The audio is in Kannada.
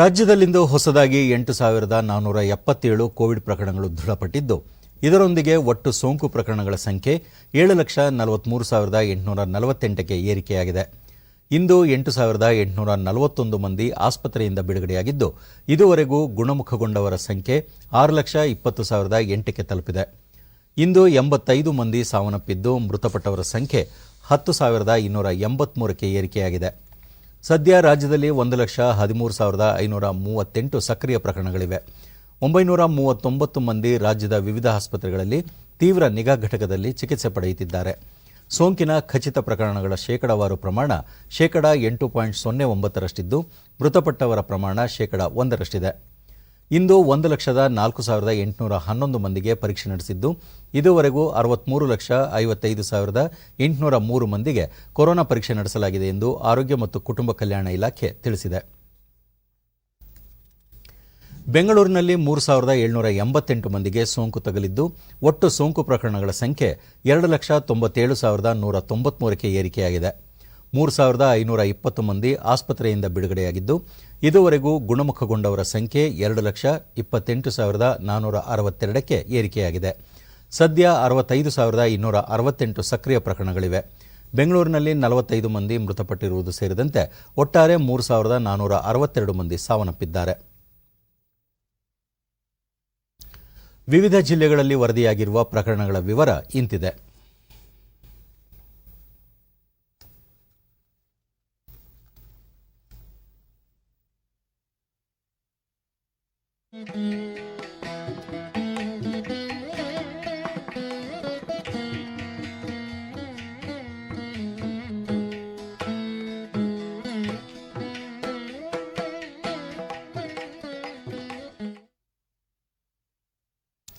ರಾಜ್ಯದಲ್ಲಿಂದು ಹೊಸದಾಗಿ ಎಂಟು ಸಾವಿರದ ನಾನ್ನೂರ ಎಪ್ಪತ್ತೇಳು ಕೋವಿಡ್ ಪ್ರಕರಣಗಳು ದೃಢಪಟ್ಟಿದ್ದು, ಇದರೊಂದಿಗೆ ಒಟ್ಟು ಸೋಂಕು ಪ್ರಕರಣಗಳ ಸಂಖ್ಯೆ ಏಳು ಲಕ್ಷ ನಲವತ್ಮೂರು ಸಾವಿರದ ಎಂಟುನೂರ ನಲವತ್ತೆಂಟಕ್ಕೆ ಏರಿಕೆಯಾಗಿದೆ. ಇಂದು ಎಂಟು ಸಾವಿರದ ಎಂಟುನೂರ ನಲವತ್ತೊಂದು ಮಂದಿ ಆಸ್ಪತ್ರೆಯಿಂದ ಬಿಡುಗಡೆಯಾಗಿದ್ದು, ಇದುವರೆಗೂ ಗುಣಮುಖಗೊಂಡವರ ಸಂಖ್ಯೆ ಆರು ಲಕ್ಷ ಇಪ್ಪತ್ತು ಸಾವಿರದ ಎಂಟಕ್ಕೆ ತಲುಪಿದೆ. ಇಂದು ಎಂಬತ್ತೈದು ಮಂದಿ ಸಾವನ್ನಪ್ಪಿದ್ದು, ಮೃತಪಟ್ಟವರ ಸಂಖ್ಯೆ ಹತ್ತು ಸಾವಿರದ ಇನ್ನೂರ ಎಂಬತ್ಮೂರಕ್ಕೆ ಏರಿಕೆಯಾಗಿದೆ. ಸದ್ಯ ರಾಜ್ಯದಲ್ಲಿ ಒಂದು ಲಕ್ಷ ಹದಿಮೂರು ಸಾವಿರದ ಐನೂರ ಮೂವತ್ತೆಂಟು ಸಕ್ರಿಯ ಪ್ರಕರಣಗಳಿವೆ. ಒಂಬೈನೂರ ಮೂವತ್ತೊಂಬತ್ತು ಮಂದಿ ರಾಜ್ಯದ ವಿವಿಧ ಆಸ್ಪತ್ರೆಗಳಲ್ಲಿ ತೀವ್ರ ನಿಗಾ ಘಟಕದಲ್ಲಿ ಚಿಕಿತ್ಸೆ ಪಡೆಯುತ್ತಿದ್ದಾರೆ. ಸೋಂಕಿನ ಖಚಿತ ಪ್ರಕರಣಗಳ ಶೇಕಡಾವಾರು ಪ್ರಮಾಣ ಶೇಕಡ ಎಂಟು ಪಾಯಿಂಟ್ ಸೊನ್ನೆ ಒಂಬತ್ತರಷ್ಟಿದ್ದು, ಮೃತಪಟ್ಟವರ ಪ್ರಮಾಣ ಶೇಕಡ ಒಂದರಷ್ಟಿದೆ. ಇಂದು ಒಂದು ಲಕ್ಷದ ನಾಲ್ಕು ಸಾವಿರದ ಎಂಟುನೂರ ಹನ್ನೊಂದು ಮಂದಿಗೆ ಪರೀಕ್ಷೆ ನಡೆಸಿದ್ದು, ಇದುವರೆಗೂ ಅರವತ್ಮೂರು ಲಕ್ಷ ಐವತ್ತೈದು ಸಾವಿರದ ಎಂಟುನೂರ ಮೂರು ಮಂದಿಗೆ ಕೊರೋನಾ ಪರೀಕ್ಷೆ ನಡೆಸಲಾಗಿದೆ ಎಂದು ಆರೋಗ್ಯ ಮತ್ತು ಕುಟುಂಬ ಕಲ್ಯಾಣ ಇಲಾಖೆ ತಿಳಿಸಿದೆ. ಬೆಂಗಳೂರಿನಲ್ಲಿ ಮೂರು ಸಾವಿರದ ಏಳ್ನೂರ ಎಂಬತ್ತೆಂಟು ಮಂದಿಗೆ ಸೋಂಕು ತಗುಲಿದ್ದು, ಒಟ್ಟು ಸೋಂಕು ಪ್ರಕರಣಗಳ ಸಂಖ್ಯೆ ಎರಡು ಲಕ್ಷ ತೊಂಬತ್ತೇಳು ಸಾವಿರದ ನೂರ ತೊಂಬತ್ಮೂರಕ್ಕೆ ಏರಿಕೆಯಾಗಿದೆ. ಮೂರು ಸಾವಿರದ ಐನೂರ ಇಪ್ಪತ್ತು ಮಂದಿ ಆಸ್ಪತ್ರೆಯಿಂದ ಬಿಡುಗಡೆಯಾಗಿದ್ದು, ಇದುವರೆಗೂ ಗುಣಮುಖಗೊಂಡವರ ಸಂಖ್ಯೆ ಎರಡು ಲಕ್ಷ ಇಪ್ಪತ್ತೆಂಟು ಸಾವಿರದ ನಾನ್ನೂರ ಅರವತ್ತೆರಡಕ್ಕೆ ಏರಿಕೆಯಾಗಿದೆ. ಸದ್ಯ ಅರವತ್ತೈದು ಸಾವಿರದ ಇನ್ನೂರ ಅರವತ್ತೆಂಟು ಸಕ್ರಿಯ ಪ್ರಕರಣಗಳಿವೆ. ಬೆಂಗಳೂರಿನಲ್ಲಿ ನಲವತ್ತೈದು ಮಂದಿ ಮೃತಪಟ್ಟಿರುವುದು ಸೇರಿದಂತೆ ಒಟ್ಟಾರೆ ಮೂರು ಸಾವಿರದ ನಾನ್ನೂರ ಅರವತ್ತೆರಡು ಮಂದಿ ಸಾವನ್ನಪ್ಪಿದ್ದಾರೆ. ವಿವಿಧ ಜಿಲ್ಲೆಗಳಲ್ಲಿ ವರದಿಯಾಗಿರುವ ಪ್ರಕರಣಗಳ ವಿವರ ಇಂತಿದೆ. Música